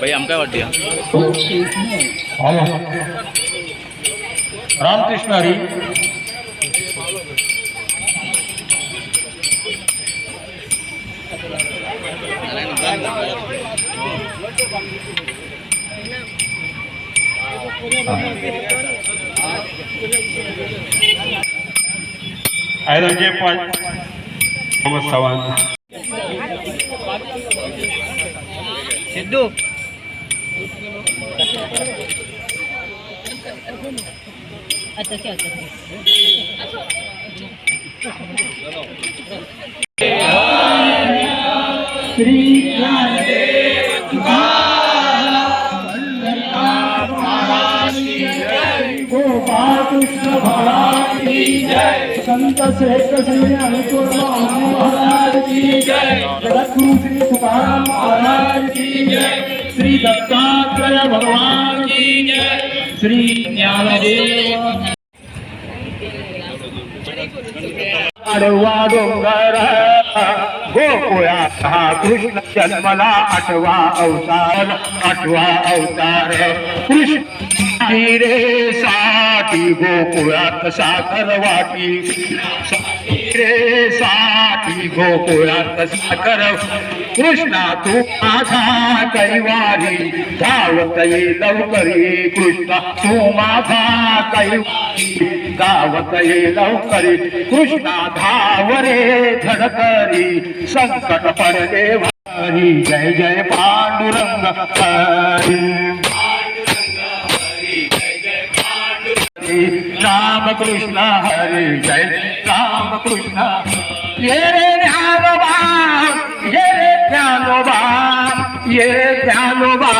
भाई आमकां वाटते रामकृष्ण हरी। पण मोहम्मद चव्हाण सिद्धू। अच्छा अच्छा गोपालकृष्ण भगवान की जय संत श्री अनुकूल महाराज की जय जगतगुरु श्री तुकाराम महाराज की जय श्री दत्तात्रेय भगवान की जय श्री ज्ञानदेव आडवा डोंगर गोकुळात हा कृष्ण जन्मला आठवा अवतार आठवा अवतार कृष्ण। रे साठी गोकुळात साखर वाटी. साठी रे साठी गोकुळात साखर कृष्णा तू माझा कैवारी. गावत ये लवकरी. कृष्णा तू माझा कैवारी. गावत ये लवकरी. कृष्णा धावरे धडकरी. संकट पडले वारी. जय जय पांडुरंग హరి రామకృష్ణ హరి జయ రామకృష్ణ ఏ రే ధ్యానోబా ఏ రే ధ్యానోబా ఏ ధ్యానోబా